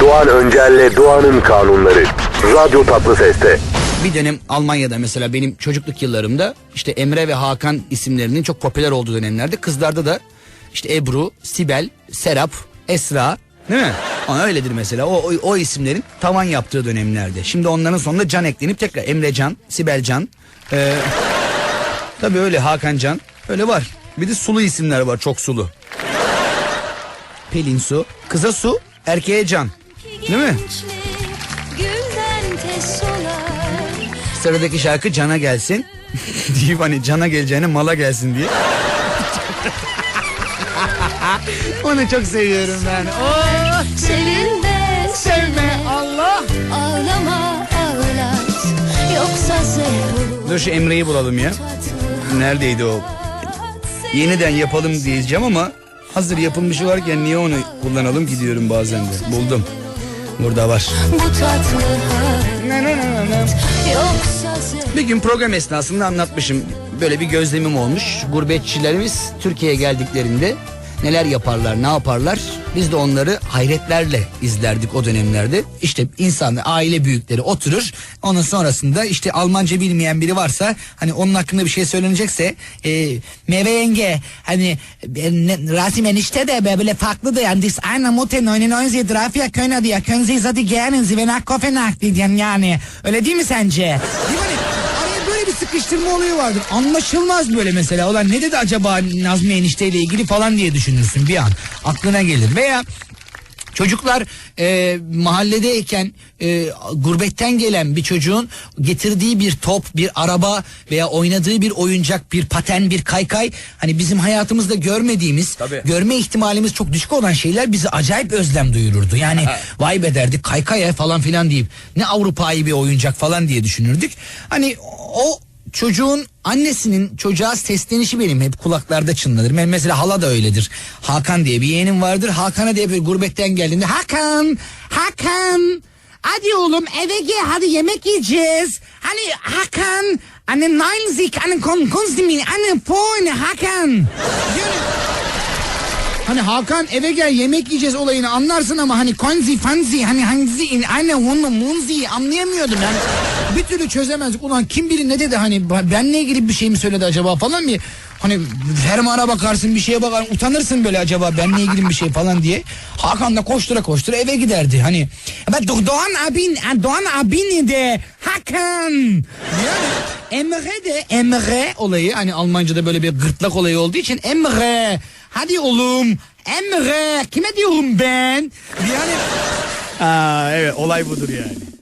Doğan Öncel'le Doğan'ın kanunları. Radyo Tatlı Ses'te. Bir dönem Almanya'da mesela benim çocukluk yıllarımda işte Emre ve Hakan isimlerinin çok popüler olduğu dönemlerde kızlarda da işte Ebru, Sibel, Serap, Esra değil mi? Ama öyledir mesela o, o, o isimlerin tavan yaptığı dönemlerde. Şimdi onların sonunda Can eklenip tekrar Emre Can, Sibel Can. Ee, tabii öyle Hakan Can öyle var. Bir de sulu isimler var çok sulu. Pelin Su, kıza Su, erkeğe Can. Değil mi? Sıradaki şarkı Can'a gelsin. deyip hani Can'a geleceğine mala gelsin diye. Onu çok seviyorum ben. Oh, Sevinde sevme Allah. Ağlama ağlat Yoksa zehir Dur şu Emre'yi bulalım ya. Neredeydi o? Yeniden yapalım diyeceğim ama hazır yapılmışı varken niye onu kullanalım ki diyorum bazen de. Buldum. Burada var. Bir gün program esnasında anlatmışım. Böyle bir gözlemim olmuş. Gurbetçilerimiz Türkiye'ye geldiklerinde neler yaparlar, ne yaparlar? Biz de onları hayretlerle izlerdik o dönemlerde. İşte insan, aile büyükleri oturur. Onun sonrasında işte Almanca bilmeyen biri varsa hani onun hakkında bir şey söylenecekse e, Meve yenge hani Rasim enişte de böyle farklı yani dis eine Mutter 99 drei vier können die können sie so die gerne sie wenn nach Kopenhag diyen yani öyle değil mi sence? Sıkıştırma olayı vardır. Anlaşılmaz böyle mesela. Ulan ne dedi acaba Nazmi enişteyle ilgili falan diye düşünürsün bir an. Aklına gelir. Veya Çocuklar e, mahalledeyken e, gurbetten gelen bir çocuğun getirdiği bir top, bir araba veya oynadığı bir oyuncak, bir paten, bir kaykay hani bizim hayatımızda görmediğimiz, Tabii. görme ihtimalimiz çok düşük olan şeyler bizi acayip özlem duyururdu. Yani vay be derdik kaykay ya falan filan deyip ne Avrupa'yı bir oyuncak falan diye düşünürdük. Hani o çocuğun annesinin çocuğa seslenişi benim hep kulaklarda çınlanır. Ben mesela hala da öyledir. Hakan diye bir yeğenim vardır. Hakan'a diye bir gurbetten geldiğinde Hakan, Hakan hadi oğlum eve gel hadi yemek yiyeceğiz. Hani Hakan, anne nein sich, anne kon konsumin, anne porn Hakan. Yani Hani Hakan eve gel yemek yiyeceğiz olayını anlarsın ama hani konzi fanzi hani hangisi anne onu munzi anlayamıyordum yani. Bir türlü çözemezdik. Ulan kim bilir ne dedi hani benle ilgili bir şey mi söyledi acaba falan bir hani fermana bakarsın bir şeye bakar utanırsın böyle acaba benle ilgili bir şey falan diye. Hakan da koştura koştura eve giderdi hani. Ben Do- Doğan abin Doğan abin de Hakan. Yani Emre de Emre olayı hani Almanca'da böyle bir gırtlak olayı olduğu için Emre Hadi oğlum Emre kime diyorum ben? Yani Aa, evet olay budur yani.